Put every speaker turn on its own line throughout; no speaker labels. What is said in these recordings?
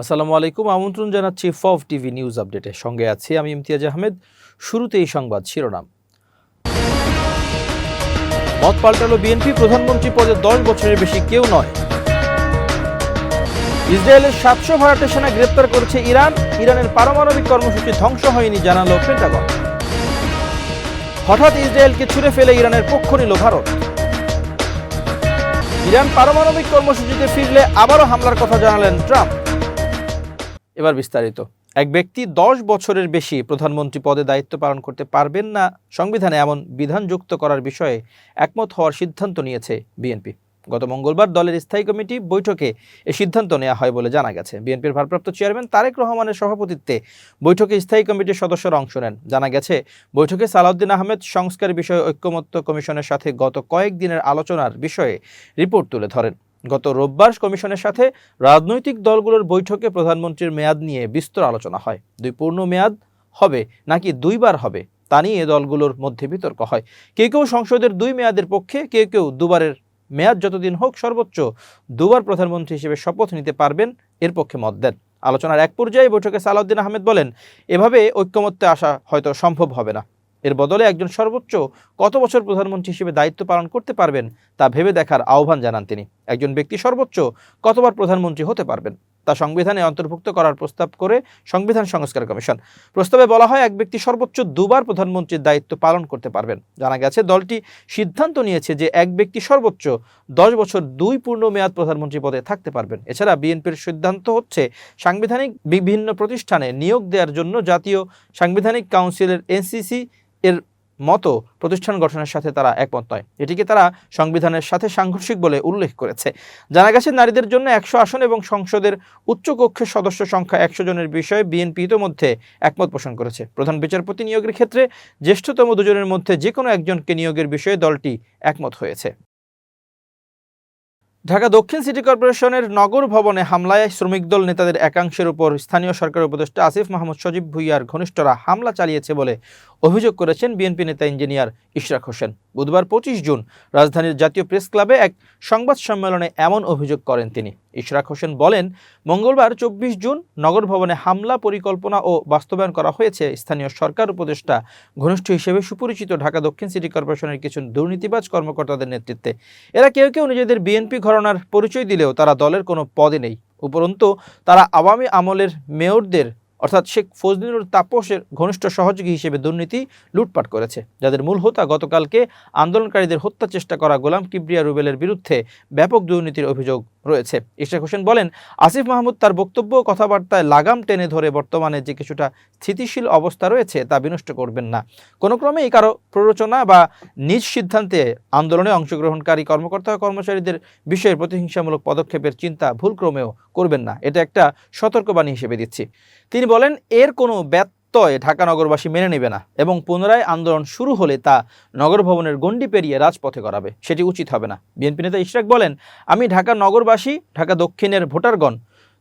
আসসালামু আলাইকুম, আমন্ত্রণ জানাচ্ছি ফভ টিভি নিউজ আপডেটে। সঙ্গে আছি আমি ইমতিয়াজ আহমেদ। শুরুতেই সংবাদ শিরোনাম। মত পাল্টালো বিএনপি, প্রধানমন্ত্রী পদে দশ বছরের বেশি কেউ নয়। ইসরায়েলের সাতশো ভাড়াটে সেনা গ্রেপ্তার করেছে ইরান। ইরানের পারমাণবিক কর্মসূচি ধ্বংস হয়নি, জানালো পেন্টাগন। হঠাৎ ইসরায়েলকে ছুড়ে ফেলে ইরানের পক্ষ নিল ভারত। ইরান পারমাণবিক কর্মসূচিতে ফিরলে আবারও হামলার কথা জানালেন ট্রাম্প। এবার বিস্তারিত। এক ব্যক্তি দশ বছরের বেশি প্রধানমন্ত্রী পদে দায়িত্ব পালন করতে পারবেন না, সংবিধানে এমন বিধান যুক্ত করার বিষয়ে একমত হওয়ার সিদ্ধান্ত নিয়েছে বিএনপি। গত মঙ্গলবার দলের স্থায়ী কমিটি বৈঠকে এ সিদ্ধান্ত নেওয়া হয় বলে জানা গেছে। বিএনপির ভারপ্রাপ্ত চেয়ারম্যান তারেক রহমানের সভাপতিত্বে বৈঠকে স্থায়ী কমিটির সদস্যরা অংশ নেন। জানা গেছে, বৈঠকে সালাউদ্দিন আহমেদ সংস্কার বিষয়ে ঐক্যমত্য কমিশনের সাথে গত কয়েক দিনের আলোচনার বিষয়ে রিপোর্ট তুলে ধরেন। গত রোববার কমিশনের সাথে রাজনৈতিক দলগুলোর বৈঠকে প্রধানমন্ত্রীর মেয়াদ নিয়ে বিস্তর আলোচনা হয়। দুই পূর্ণ মেয়াদ হবে নাকি দুইবার হবে, তা নিয়ে দলগুলোর মধ্যে বিতর্ক হয়। কেউ কেউ সংসদের দুই মেয়াদের পক্ষে কেউ কেউ দুবারের মেয়াদ যতদিন হোক, সর্বোচ্চ দুবার প্রধানমন্ত্রী হিসেবে শপথ নিতে পারবেন, এর পক্ষে মত দেন। আলোচনার এক পর্যায়ে বৈঠকে সালাউদ্দিন আহমেদ বলেন, এভাবে ঐক্যমত্যে আসা হয়তো সম্ভব হবে না। এর বদলে একজন সর্বোচ্চ কত বছর প্রধানমন্ত্রী হিসেবে দায়িত্ব পালন করতে পারবেন তা ভেবে দেখার আহ্বান জানান তিনি। একজন ব্যক্তি সর্বোচ্চ কতবার প্রধানমন্ত্রী হতে পারবেন? তা সংবিধানে অন্তর্ভুক্ত করার প্রস্তাব করে সংবিধান সংস্কার কমিশন। প্রস্তাবে বলা হয়, এক ব্যক্তি সর্বোচ্চ দুবার প্রধানমন্ত্রীর দায়িত্ব পালন করতে পারবেন। জানা গেছে, দলটি সিদ্ধান্ত নিয়েছে যে এক ব্যক্তি সর্বোচ্চ দশ বছর দুই পূর্ণ মেয়াদ প্রধানমন্ত্রী পদে থাকতে পারবেন। এছাড়া বিএনপির সিদ্ধান্ত হচ্ছে, সাংবিধানিক বিভিন্ন প্রতিষ্ঠানে নিয়োগ দেওয়ার জন্য জাতীয় সাংবিধানিক কাউন্সিলের এনসিসি এর মতো প্রতিষ্ঠান গঠনের সাথে তারা একমত নয়। এটিকে তারা সংবিধানের সাথে সাংঘর্ষিক বলে উল্লেখ করেছে। জানা গেছে, নারীদের জন্য একশো আসন এবং সংসদের উচ্চকক্ষের সদস্য সংখ্যা একশো জনের বিষয়ে বিএনপি ইতোমধ্যে একমত পোষণ করেছে। প্রধান বিচারপতি নিয়োগের ক্ষেত্রে জ্যেষ্ঠতম দুজনের মধ্যে যে কোনো একজনকে নিয়োগের বিষয়ে দলটি একমত হয়েছে। ঢাকা দক্ষিণ সিটি কর্পোরেশনের নগর ভবনে হামলায় শ্রমিক দল নেতাদের একাংশের উপর স্থানীয় সরকার উপদেষ্টা আসিফ মাহমুদ সজীব ভুইয়ার ঘনিষ্ঠরা হামলা চালিয়েছে বলে অভিযোগ করেছেন বিএনপি নেতা ইঞ্জিনিয়ার ইশরাক হোসেন। বুধবার পঁচিশ জুন রাজধানীর জাতীয় প্রেস ক্লাবে এক সংবাদ সম্মেলনে এমন অভিযোগ করেন তিনি। ইশরাক হোসেন বলেন, মঙ্গলবার চব্বিশ জুন নগর ভবনে হামলা, পরিকল্পনা ও বাস্তবায়ন করা হয়েছে। স্থানীয় সরকার উপদেষ্টা, ঘনিষ্ঠ হিসেবে সুপরিচিত ঢাকা দক্ষিণ সিটি কর্পোরেশনের কিছু দুর্নীতিবাজ কর্মকর্তাদের নেতৃত্বে। এরা কেউ কেউ নিজেদের বিএনপি ঘরনার পরিচয় দিলেও তারা দলের কোনো পদে নেই। উপরন্তু, তারা আওয়ামী আমলের মেয়রদের অর্থাৎ শেখ ফজলিনুর তাপসের ঘনিষ্ঠ সহযোগী হিসেবে দুর্নীতি লুটপাট করেছে, যাদের মূল হোতা গতকালকে আন্দোলনকারীদের হত্যা চেষ্টা করা গোলাম কিবরিয়া রুবেলের বিরুদ্ধে ব্যাপক দুর্নীতির অভিযোগ রয়েছে। ইশরাক হোসেন বলেন, আসিফ মাহমুদ তার বক্তব্য কথাবার্তায় লাগাম টেনে ধরে বর্তমানে যে কিছুটা স্থিতিশীল অবস্থা রয়েছে তা বিনষ্ট করবেন না। কোনো ক্রমেই কারও প্ররোচনা বা নিজ সিদ্ধান্তে আন্দোলনে অংশগ্রহণকারী কর্মকর্তা কর্মচারীদের বিষয়ে প্রতিহিংসামূলক পদক্ষেপের চিন্তা ভুলক্রমেও করবেন না। এটা একটা সতর্কবাণী হিসেবে দিচ্ছি। তিনি বলেন, এর কোনো ব্যত্যয় ঢাকা নগরবাসী মেনে নেবে না এবং পুনরায় আন্দোলন শুরু হলে তা নগর ভবনের গণ্ডি পেরিয়ে রাজপথে করাবে সেটি উচিত হবে না। বিএনপি নেতা ইশরাক বলেন, আমি ঢাকা নগরবাসী, ঢাকা দক্ষিণের ভোটারগণ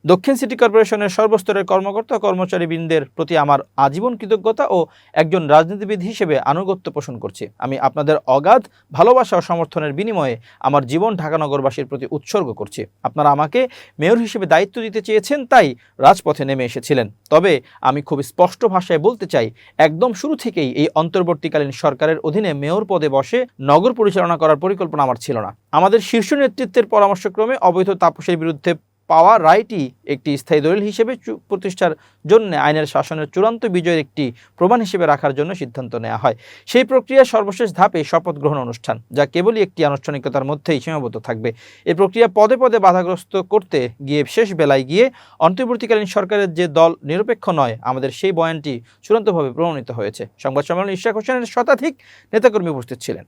দক্ষিণ সিটি কর্পোরেশনের সর্বস্তরের কর্মকর্তা কর্মচারীবৃন্দের প্রতি আমার আজীবন কৃতজ্ঞতা ও একজন রাজনীতিবিদ হিসেবে আনুগত্য পোষণ করছি। আমি আপনাদের অগাধ ভালোবাসা ও সমর্থনের বিনিময়ে আমার জীবন ঢাকা নগরবাসীর প্রতি উৎসর্গ করছি। আপনারা আমাকে মেয়র হিসেবে দায়িত্ব দিতে চেয়েছেন, তাই রাজপথে নেমে এসেছিলেন। তবে আমি খুব স্পষ্ট ভাষায় বলতে চাই, একদম শুরু থেকেই এই অন্তর্বর্তীকালীন সরকারের অধীনে মেয়র পদে বসে নগর পরিচালনা করার পরিকল্পনা আমার ছিল না। আমাদের শীর্ষ নেতৃত্বের পরামর্শক্রমে অবৈধ তাপসের বিরুদ্ধে পাওয়া রায়টি একটি স্থায়ী দলিল হিসেবে প্রতিষ্ঠার জন্য আইনের শাসনের চূড়ান্ত বিজয়ের একটি প্রমাণ হিসেবে রাখার জন্য সিদ্ধান্ত নেওয়া হয়। সেই প্রক্রিয়ার সর্বশেষ ধাপে শপথ গ্রহণ অনুষ্ঠান, যা কেবলই একটি আনুষ্ঠানিকতার মধ্যেই সীমাবদ্ধ থাকবে। এই প্রক্রিয়া পদে পদে বাধাগ্রস্ত করতে গিয়ে শেষ বেলায় গিয়ে অন্তর্বর্তীকালীন সরকারের যে দল নিরপেক্ষ নয়, আমাদের সেই বয়ানটি চূড়ান্তভাবে প্রমাণিত হয়েছে। সংবাদ সম্মেলনে ইশাক হোসেনের শতাধিক নেতাকর্মী উপস্থিত ছিলেন।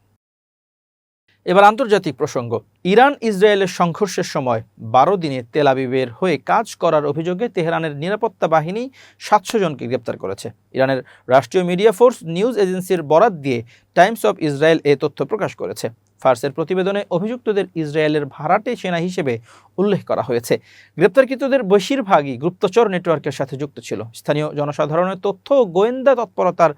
এবার আন্তর্জাতিক প্রসঙ্গ। ইরান, ইসরায়েলের সংঘর্ষের সময় বারো দিনে তেল আবিবের হয়ে কাজ করার অভিযোগে তেহরানের নিরাপত্তা বাহিনী সাতশো জনকে গ্রেপ্তার করেছে। ইরানের রাষ্ট্রীয় মিডিয়া ফোর্স নিউজ এজেন্সির বরাত দিয়ে টাইমস অব ইসরায়েল এ তথ্য প্রকাশ করেছে। ফার্সের প্রতিবেদনে অভিযুক্তদের ইসরায়েলের ভাড়াটে সেনা হিসেবে উল্লেখ করা হয়েছে। গ্রেপ্তারকৃতদের বেশিরভাগই গুপ্তচর নেটওয়ার্কের সাথে যুক্ত ছিল। স্থানীয় জনসাধারণের তথ্য ও গোয়েন্দা তৎপরতার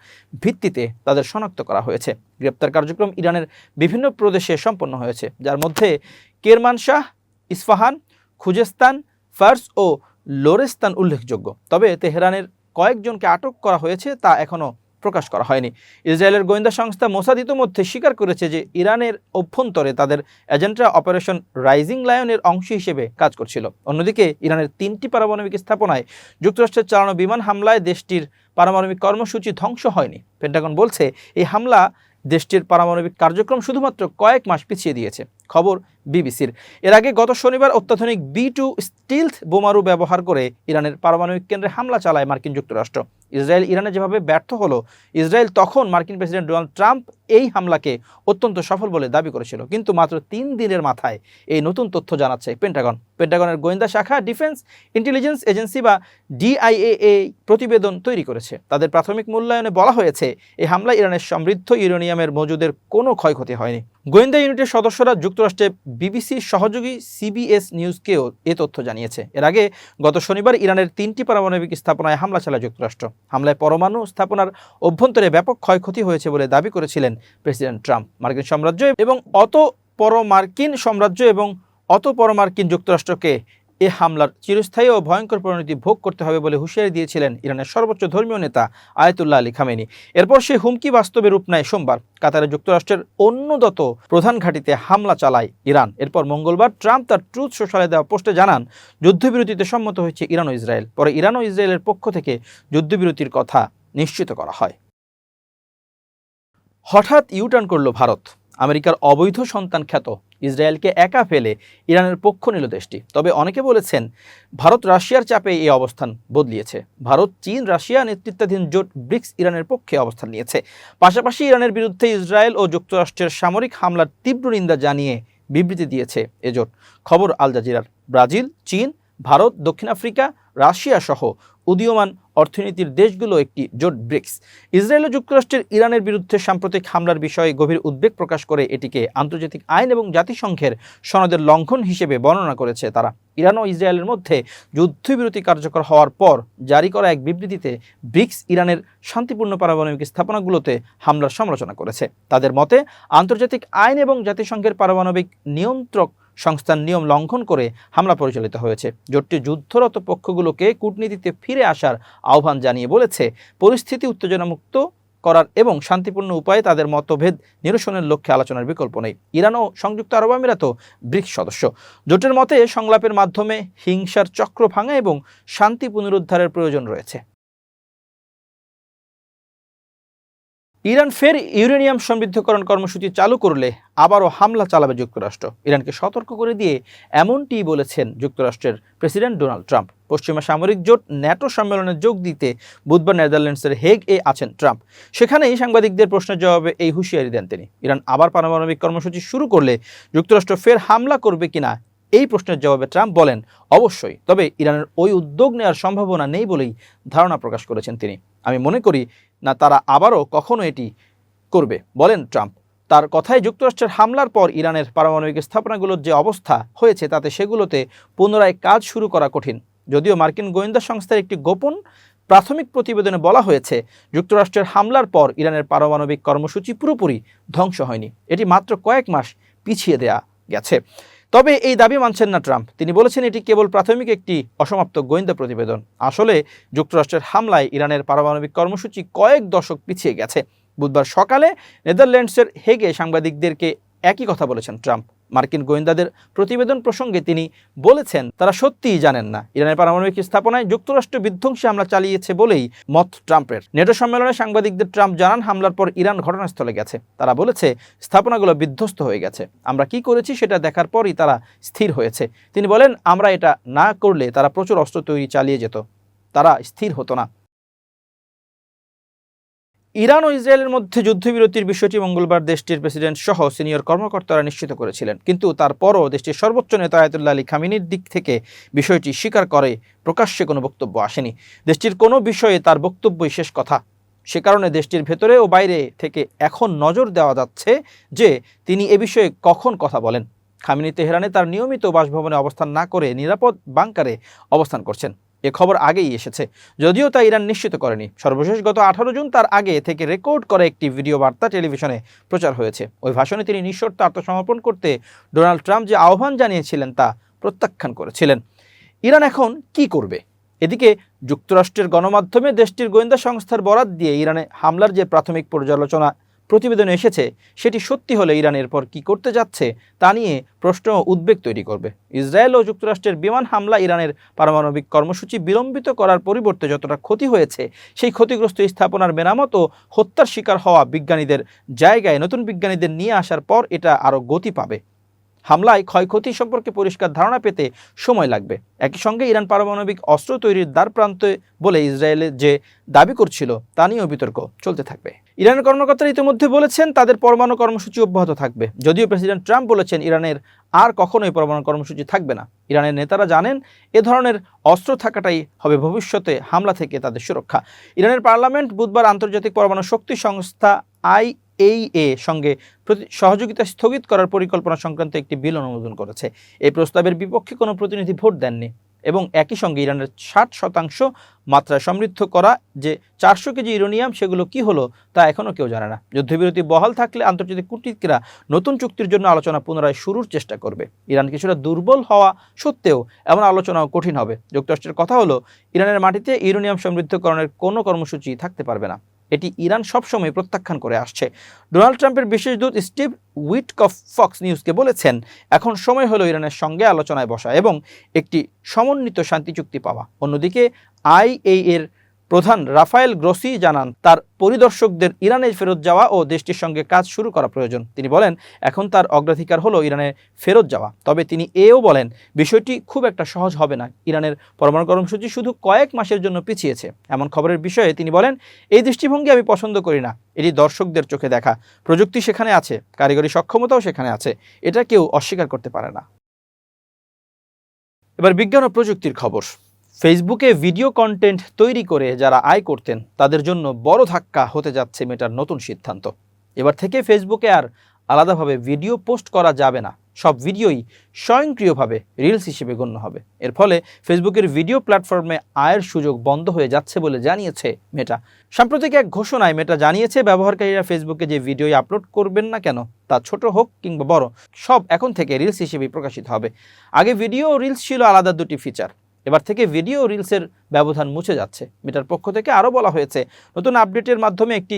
ভিত্তিতে তাদের শনাক্ত করা হয়েছে। গ্রেপ্তার কার্যক্রম ইরানের বিভিন্ন প্রদেশে সম্পন্ন হয়েছে, যার মধ্যে কেরমানশাহ ইস্ফাহান, খুজেস্তান, ফার্স ও লোরেস্তান উল্লেখযোগ্য। তবে তেহরানের কয়েকজনকে আটক করা হয়েছে, তা এখনও প্রকাশ করা হয়নি। ইসরায়েলের গোয়েন্দা সংস্থা মোসাদ ইতোমধ্যে স্বীকার করেছে যে ইরানের অভ্যন্তরে তাদের এজেন্টরা অপারেশন রাইজিং লায়নের অংশ হিসেবে কাজ করছিল। অন্যদিকে ইরানের তিনটি পারমাণবিক স্থাপনায় যুক্তরাষ্ট্রের চালানো বিমান হামলায় দেশটির পারমাণবিক কর্মসূচি ধ্বংস হয়নি। পেন্টাগন বলছে, এই হামলা দেশটির পারমাণবিক কার্যক্রম শুধুমাত্র কয়েক মাস পিছিয়ে দিয়েছে। খবর বিবিসির। এর আগে গত শনিবার অত্যাধুনিক বি টু স্টিলথ বোমারু ব্যবহার করে ইরানের পারমাণবিক কেন্দ্রে হামলা চালায় মার্কিন যুক্তরাষ্ট্র। ইসরায়েল ইরানে যেভাবে ব্যর্থ হলো, ইসরায়েল তখন মার্কিন প্রেসিডেন্ট ডোনাল্ড ট্রাম্প এই হামলাকে অত্যন্ত সফল বলে দাবি করেছিল। কিন্তু মাত্র তিন দিনের মাথায় এই নতুন তথ্য জানাচ্ছে পেন্টাগন। পেন্টাগনের গোয়েন্দা শাখা ডিফেন্স ইন্টেলিজেন্স এজেন্সি বা ডিআইএ প্রতিবেদন তৈরি করেছে। তাদের প্রাথমিক মূল্যায়নে বলা হয়েছে, এই হামলায় ইরানের সমৃদ্ধ ইউরেনিয়ামের মজুদের কোনো ক্ষয়ক্ষতি হয়নি। গোয়েন্দা ইউনিটের সদস্যরা যুক্তরাষ্ট্রে বিবিসির সহযোগী সিবিএস নিউজকেও এ তথ্য জানিয়েছে। এর আগে গত শনিবার ইরানের তিনটি পারমাণবিক স্থাপনায় হামলা চালায় যুক্তরাষ্ট্র। হামলায় পরমাণু স্থাপনার অভ্যন্তরে ব্যাপক ক্ষয়ক্ষতি হয়েছে বলে দাবি করেছিলেন প্রেসিডেন্ট ট্রাম্প। মার্কিন সাম্রাজ্য এবং অত পরমার্কিন সাম্রাজ্য এবং অত পরমার্কিন যুক্তরাষ্ট্রকে এ হামলার চিরস্থায়ী ও ভয়ঙ্কর পরিণতি ভোগ করতে হবে বলে হুঁশিয়ারি দিয়েছিলেন ইরানের সর্বোচ্চ ধর্মীয় নেতা আয়তুল্লাহ আলী খামেনি। এরপর সে হুমকি বাস্তবে রূপ নেয় সোমবার। কাতারে যুক্তরাষ্ট্রের অন্যদত প্রধান ঘাঁটিতে হামলা চালায় ইরান। এরপর মঙ্গলবার ট্রাম্প তার ট্রুথ সোশ্যালে দেওয়া পোস্টে জানান, যুদ্ধবিরতিতে সম্মত হয়েছে ইরান ও ইসরায়েল। পরে ইরান ও ইসরায়েলের পক্ষ থেকে যুদ্ধবিরতির কথা নিশ্চিত করা হয়। হঠাৎ ইউটার্ন করল ভারত। আমেরিকার অবৈধ সন্তান খ্যাত ইসরায়েলকে একা ফেলে ইরানের পক্ষ নিল দেশটি। তবে অনেকে বলেছেন, ভারত রাশিয়ার চাপে এই অবস্থান বদলিয়েছে। ভারত, চীন, রাশিয়া নেতৃত্বাধীন জোট ব্রিক্স ইরানের পক্ষে অবস্থান নিয়েছে। পাশাপাশি ইরানের বিরুদ্ধে ইসরায়েল ও যুক্তরাষ্ট্রের সামরিক হামলার তীব্র নিন্দা জানিয়ে বিবৃতি দিয়েছে এ জোট। খবর আল জাজিরার। ব্রাজিল, চীন, ভারত, দক্ষিণ আফ্রিকা, রাশিয়া সহ উদীয়মান অর্থনীতির দেশগুলো একটি জোট ব্রিক্স। ইসরায়েল ও যুক্তরাষ্ট্রের ইরানের বিরুদ্ধে সাম্প্রতিক হামলার বিষয়ে গভীর উদ্বেগ প্রকাশ করে এটিকে আন্তর্জাতিক আইন এবং জাতিসংঘের সনদের লঙ্ঘন হিসেবে বর্ণনা করেছে তারা। ইরান ও ইসরায়েলের মধ্যে যুদ্ধবিরতি কার্যকর হওয়ার পর জারি করা এক বিবৃতিতে ব্রিক্স ইরানের শান্তিপূর্ণ পারমাণবিক স্থাপনাগুলোতে হামলার সমালোচনা করেছে। তাদের মতে, আন্তর্জাতিক আইন এবং জাতিসংঘের পারমাণবিক নিয়ন্ত্রক সংস্থার নিয়ম লঙ্ঘন করে হামলা পরিচালিত হয়েছে। জোটটি যুদ্ধরত পক্ষগুলোকে কূটনীতিতে ফিরে আসার আহ্বান জানিয়ে বলেছে, পরিস্থিতি উত্তেজনামুক্ত করার এবং শান্তিপূর্ণ উপায়ে তাদের মতভেদ নিরসনের লক্ষ্যে আলোচনার বিকল্প নেই। ইরান ও সংযুক্ত আরব আমিরাতও ব্রিক্স সদস্য। জোটের মতে সংলাপের মাধ্যমে হিংসার চক্র ভাঙা এবং শান্তি পুনরুদ্ধারের প্রয়োজন রয়েছে। ইরান ফের ইউরেনিয়াম সমৃদ্ধকরণ কর্মসূচি চালু করলে আবারও হামলা চালাবে যুক্তরাষ্ট্র। ইরানকে সতর্ক করে দিয়ে এমনটি বলেছেন যুক্তরাষ্ট্রের প্রেসিডেন্ট ডোনাল্ড ট্রাম্প। পশ্চিমা সামরিক জোট ন্যাটো সম্মেলনে যোগ দিতে বুধবার নেদারল্যান্ডসের হেগ এ আছেন ট্রাম্প। সেখানেই সাংবাদিকদের প্রশ্নের জবাবে এই হুঁশিয়ারি দেন তিনি। ইরান আবার পারমাণবিক কর্মসূচি শুরু করলে যুক্তরাষ্ট্র ফের হামলা করবে কিনা এই প্রশ্নের জবাবে ট্রাম্প বলেন, অবশ্যই, তবে ইরানের ওই উদ্যোগ নেওয়ার সম্ভাবনা নেই বলেই ধারণা প্রকাশ করেছেন তিনি। আমি মনে করি না তারা আবারও কখনো এটি করবে, বলেন ট্রাম্প। তার কথায় যুক্তরাষ্ট্রের হামলার পর ইরানের পারমাণবিক স্থাপনাগুলোর যে অবস্থা হয়েছে, তাতে সেগুলোতে পুনরায় কাজ শুরু করা কঠিন। যদিও মার্কিন গোয়েন্দা সংস্থার একটি গোপন প্রাথমিক প্রতিবেদনে বলা হয়েছে, যুক্তরাষ্ট্রের হামলার পর ইরানের পারমাণবিক কর্মসূচি পুরোপুরি ধ্বংস হয়নি। এটি মাত্র কয়েক মাস পিছিয়ে দেয়া গেছে। তবে এই দাবি মানছেন না ট্রাম্প। তিনি বলেছেন এটি কেবল প্রাথমিক একটি অসমাপ্ত গোয়েন্দা প্রতিবেদন। আসলে যুক্তরাষ্ট্রের হামলায় ইরানের পারমাণবিক কর্মসূচি কয়েক দশক পিছিয়ে গেছে। বুধবার সকালে নেদারল্যান্ডসের হেগে সাংবাদিকদেরকে একই কথা বলেছেন ট্রাম্প। মার্কিন গোয়েন্দাদের প্রতিবেদন প্রসঙ্গে তিনি বলেছেন, তারা সত্যিই জানেন না। ইরানের পারমাণবিক স্থাপনায় যুক্তরাষ্ট্র বিধ্বংসী হামলা চালিয়েছে বলেই মত ট্রাম্পের। নেটো সম্মেলনে সাংবাদিকদের ট্রাম্প জানান, হামলার পর ইরান ঘটনাস্থলে গেছে। তারা বলেছে, স্থাপনাগুলো বিধ্বস্ত হয়ে গেছে। আমরা কি করেছি সেটা দেখার পরই তারা স্থির হয়েছে। তিনি বলেন, আমরা এটা না করলে তারা প্রচুর অস্ত্র তৈরি চালিয়ে যেত। তারা স্থির হতো না। ইরান ও ইসরায়েলের মধ্যে যুদ্ধবিরতির বিষয়টি মঙ্গলবার দেশটির প্রেসিডেন্ট সহ সিনিয়র কর্মকর্তারা নিশ্চিত করেছিলেন। কিন্তু তারপরও দেশটির সর্বোচ্চ নেতা আয়তুল্লাহ আলী খামিনির দিক থেকে বিষয়টি স্বীকার করে প্রকাশ্যে কোনো বক্তব্য আসেনি। দেশটির কোনো বিষয়ে তার বক্তব্যই শেষ কথা। সে কারণে দেশটির ভেতরে ও বাইরে থেকে এখন নজর দেওয়া যাচ্ছে যে তিনি এ বিষয়ে কখন কথা বলেন। খামিনি তেহরানে তার নিয়মিত বাসভবনে অবস্থান না করে নিরাপদ বাংকারে অবস্থান করছেন। এ খবর আগেই এসেছে। যদিও তা ইরান নিশ্চিত করেনি। সর্বশেষ গত আঠারো জুন তার আগে থেকে রেকর্ড করা একটি ভিডিও বার্তা টেলিভিশনে প্রচার হয়েছে। ওই ভাষণে তিনি নিঃশর্ত আত্মসমর্পণ করতে ডোনাল্ড ট্রাম্প যে আহ্বান জানিয়েছিলেন তা প্রত্যাখ্যান করেছিলেন। ইরান এখন কি করবে? এদিকে যুক্তরাষ্ট্রের গণমাধ্যমে দেশটির গোয়েন্দা সংস্থার বরাত দিয়ে ইরানে হামলার যে প্রাথমিক পর্যালোচনা প্রতিবেদনে এসেছে, সেটি সত্যি হলে ইরান এরপর কি করতে যাচ্ছে তা নিয়ে প্রশ্ন ও উদ্বেগ তৈরি করবে। ইসরায়েল ও যুক্তরাষ্ট্রের বিমান হামলা ইরানের পারমাণবিক কর্মসূচি বিলম্বিত করার পরিবর্তে যতটা ক্ষতি হয়েছে, সেই ক্ষতিগ্রস্ত স্থাপনার মেরামত ও হত্যার শিকার হওয়া বিজ্ঞানীদের জায়গায় নতুন বিজ্ঞানীদের নিয়ে আসার পর এটা আরও গতি পাবে। হামলায় ক্ষয়ক্ষতি সম্পর্কে পরিষ্কার ধারণা পেতে সময় লাগবে। একই সঙ্গে ইরান পারমাণবিক অস্ত্র তৈরির দ্বার প্রান্তে বলে ইসরায়েলের যে দাবি করছিল, তা নিয়েও বিতর্ক চলতে থাকবে। ইরানের কর্মকর্তারা ইতিমধ্যে বলেছেন, তাদের পরমাণু কর্মসূচি অব্যাহত থাকবে। যদিও প্রেসিডেন্ট ট্রাম্প বলেছেন, ইরানের আর কখনোই পরমাণু কর্মসূচি থাকবে না। ইরানের নেতারা জানেন, এ ধরনের অস্ত্র থাকাটাই হবে ভবিষ্যতে হামলা থেকে তাদের সুরক্ষা। ইরানের পার্লামেন্ট বুধবার আন্তর্জাতিক পরমাণু শক্তি সংস্থা আই এই এ সঙ্গে সহযোগিতা স্থগিত করার পরিকল্পনা সংক্রান্ত একটি বিল অনুমোদন করেছে। এই প্রস্তাবের বিপক্ষে কোনো প্রতিনিধি ভোট দেননি এবং একই সঙ্গে ইরানের ষাট শতাংশ মাত্রায় সমৃদ্ধ করা যে চারশো কেজি ইউরেনিয়াম সেগুলো কি হলো তা এখনও কেউ জানে না। যুদ্ধবিরতি বহাল থাকলে আন্তর্জাতিক কূটনীতিকরা নতুন চুক্তির জন্য আলোচনা পুনরায় শুরুর চেষ্টা করবে। ইরান কিছুটা দুর্বল হওয়া সত্ত্বেও এমন আলোচনাও কঠিন হবে। যুক্তরাষ্ট্রের কথা হলো, ইরানের মাটিতে ইউরেনিয়াম সমৃদ্ধকরণের কোনো কর্মসূচি থাকতে পারবে না। এটি ইরান সবসময় প্রত্যাখ্যান করে আসছে। ডোনাল্ড ট্রাম্পের বিশেষ দূত স্টিভ উইটকফ ফক্স নিউজকে বলেছেন, এখন সময় হলো ইরানের সঙ্গে আলোচনায় বসা এবং একটি সমন্বিত শান্তি চুক্তি পাওয়া। অন্যদিকে আইএ এর প্রধান রাফায়েল গ্রোসি জানান, তার পরিদর্শকদের ইরানে ফেরত যাওয়া ও দেশটির সঙ্গে কাজ শুরু করা প্রয়োজন। তিনি বলেন, এখন তার অগ্রাধিকার হলো ইরানে ফেরত যাওয়া। তবে তিনি এও বলেন, বিষয়টি খুব একটা সহজ হবে না। ইরানের পরমাণু কর্মসূচি শুধু কয়েক মাসের জন্য পিছিয়েছে। এমন খবরের বিষয়ে তিনি বলেন, এই দৃষ্টিভঙ্গি আমি পছন্দ করি না। এটি দর্শকদের চোখে দেখা। প্রযুক্তি সেখানে আছে, কারিগরি সক্ষমতাও সেখানে আছে। এটা কেউ অস্বীকার করতে পারে না। এবার বিজ্ঞান ও প্রযুক্তির খবর। ফেসবুকে ভিডিও কন্টেন্ট তৈরি করে যারা আয় করতেন, তাদের জন্য বড় ধাক্কা হতে যাচ্ছে মেটার নতুন সিদ্ধান্ত। এবার থেকে ফেসবুকে আর আলাদাভাবে ভিডিও পোস্ট করা যাবে না। সব ভিডিওই স্বয়ংক্রিয়ভাবে রিলস হিসেবে গণ্য হবে। এর ফলে ফেসবুকের ভিডিও প্ল্যাটফর্মে আয়ের সুযোগ বন্ধ হয়ে যাচ্ছে বলে জানিয়েছে মেটা। সাম্প্রতিক এক ঘোষণায় মেটা জানিয়েছে, ব্যবহারকারীরা ফেসবুকে যে ভিডিও আপলোড করবেন না কেন, তা ছোট হোক কিংবা বড়, সব এখন থেকে রিলস হিসেবেই প্রকাশিত হবে। আগে ভিডিও ও রিলস ছিল আলাদা দুটি ফিচার। এবার থেকে ভিডিও রিলসের ব্যবধান মুছে যাচ্ছে। মেটার পক্ষ থেকে আরও বলা হয়েছে, নতুন আপডেটের মাধ্যমে একটি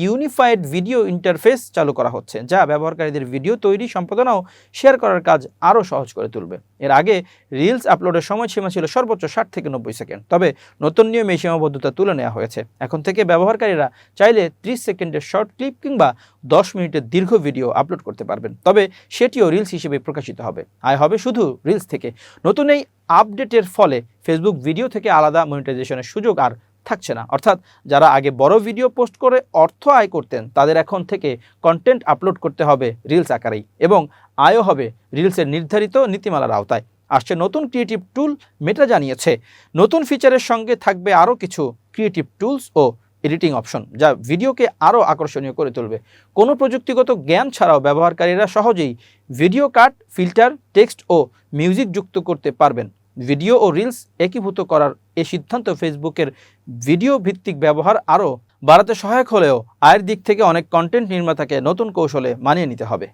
ইউনিফাইড ভিডিও ইন্টারফেস চালু করা হচ্ছে, যা ব্যবহারকারীদের ভিডিও তৈরি সম্পাদনা ও শেয়ার করার কাজ আরও সহজ করে তুলবে। এর আগে রিলস আপলোডের সময়সীমা ছিল সর্বোচ্চ ষাট থেকে নব্বই সেকেন্ড, তবে নতুন নিয়মে এই সীমাবদ্ধতা তুলে নেওয়া হয়েছে। এখন থেকে ব্যবহারকারীরা চাইলে ত্রিশ সেকেন্ডের শর্ট ক্লিপ কিংবা দশ মিনিটের দীর্ঘ ভিডিও আপলোড করতে পারবেন, তবে সেটিও রিলস হিসেবে প্রকাশিত হবে। আয় হবে শুধু রিলস থেকে। নতুন এই আপডেটের ফলে ফেসবুক ভিডিও থেকে আলাদা মনিটাইজেশনের সুযোগ আর থাকছে না। অর্থাৎ যারা আগে বড় ভিডিও পোস্ট করে অর্থ আয় করতেন, তাদের এখন থেকে কন্টেন্ট আপলোড করতে হবে রিলস আকারেই এবং আয়ও হবে রিলসের নির্ধারিত নীতিমালার আওতায়। আসছে নতুন ক্রিয়েটিভ টুল মেটা জানিয়েছে। নতুন ফিচারের সঙ্গে থাকবে আরও কিছু ক্রিয়েটিভ টুলস ও এডিটিং অপশন যা ভিডিওকে আরও আকর্ষণীয় করে তুলবে। কোনো প্রযুক্তিগত জ্ঞান ছাড়াও ব্যবহারকারীরা সহজেই ভিডিও কাট ফিল্টার টেক্সট ও মিউজিক যুক্ত করতে পারবেন। ভিডিও ও রিলস একীভূত করার এই সিদ্ধান্ত ফেসবুকের ভিডিও ভিত্তিক ব্যবহার আরও বাড়াতে সহায়ক হলেও আয়ের দিক থেকে অনেক কন্টেন্ট নির্মাতাকে নতুন কৌশলে মানিয়ে নিতে হবে।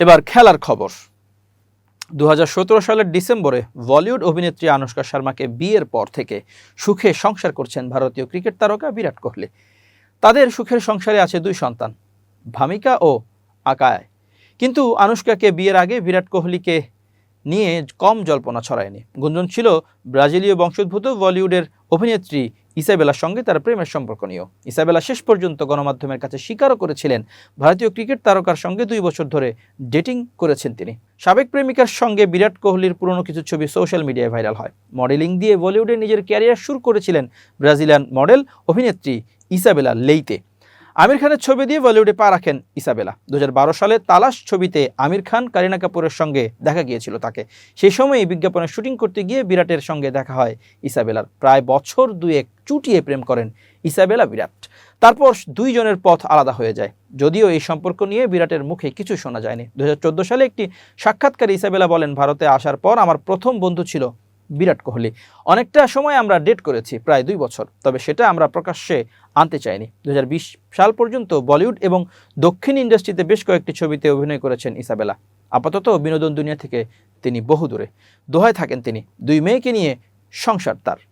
এবার খেলার খবর। দুহাজার সতেরো সালের ডিসেম্বরে বলিউড অভিনেত্রী আনুষ্কা শর্মাকে বিয়ের পর থেকে সুখে সংসার করছেন ভারতীয় ক্রিকেট তারকা বিরাট কোহলি। তাদের সুখের সংসারে আছে দুই সন্তান, ভামিকা ও আকায়। কিন্তু আনুষ্কাকে বিয়ের আগে বিরাট কোহলিকে নিয়ে কম জল্পনা ছড়ায়নি। গুঞ্জন ছিল ব্রাজিলীয় বংশোদ্ভূত বলিউডের অভিনেত্রী ইসাবেলার সঙ্গে তার প্রেমের সম্পর্ক নিয়েও। ইসাবেলা শেষ পর্যন্ত গণমাধ্যমের কাছে স্বীকারও করেছিলেন ভারতীয় ক্রিকেট তারকার সঙ্গে দুই বছর ধরে ডেটিং করেছেন তিনি। সাবেক প্রেমিকার সঙ্গে বিরাট কোহলির পুরনো কিছু ছবি সোশ্যাল মিডিয়ায় ভাইরাল হয়। মডেলিং দিয়ে বলিউডে নিজের ক্যারিয়ার শুরু করেছিলেন ব্রাজিলিয়ান মডেল অভিনেত্রী ইসাবেলা লেইতে। আমির খানের ছবি দিয়ে বলিউডে পা রাখেন ইসাবেলা। দু হাজার বারো সালে তালাশ ছবিতে আমির খান, কারিনা কাপুরের সঙ্গে দেখা গিয়েছিল তাকে। সেই সময়ই বিজ্ঞাপনের শুটিং করতে গিয়ে বিরাটের সঙ্গে দেখা হয় ইসাবেলার। প্রায় বছর দুয়েক চুটিয়ে প্রেম করেন ইসাবেলা বিরাট। তারপর দুইজনের পথ আলাদা হয়ে যায়। যদিও এই সম্পর্ক নিয়ে বিরাটের মুখে কিছু শোনা যায়নি। দু হাজার চোদ্দ সালে একটি সাক্ষাৎকারে ইসাবেলা বলেন, ভারতে আসার পর আমার প্রথম বন্ধু ছিল বিরাট কোহলি। অনেকটা সময় আমরা ডেট করেছি, প্রায় দুই বছর। তবে সেটা আমরা প্রকাশ্যে আনতে চাইনি। দু হাজার বিশ সাল পর্যন্ত বলিউড এবং দক্ষিণ ইন্ডাস্ট্রিতে বেশ কয়েকটি ছবিতে অভিনয় করেছেন ইসাবেলা। আপাতত বিনোদন দুনিয়া থেকে তিনি বহু দূরে দোহায় থাকেন তিনি। দুই মেয়েকে নিয়ে সংসার তার।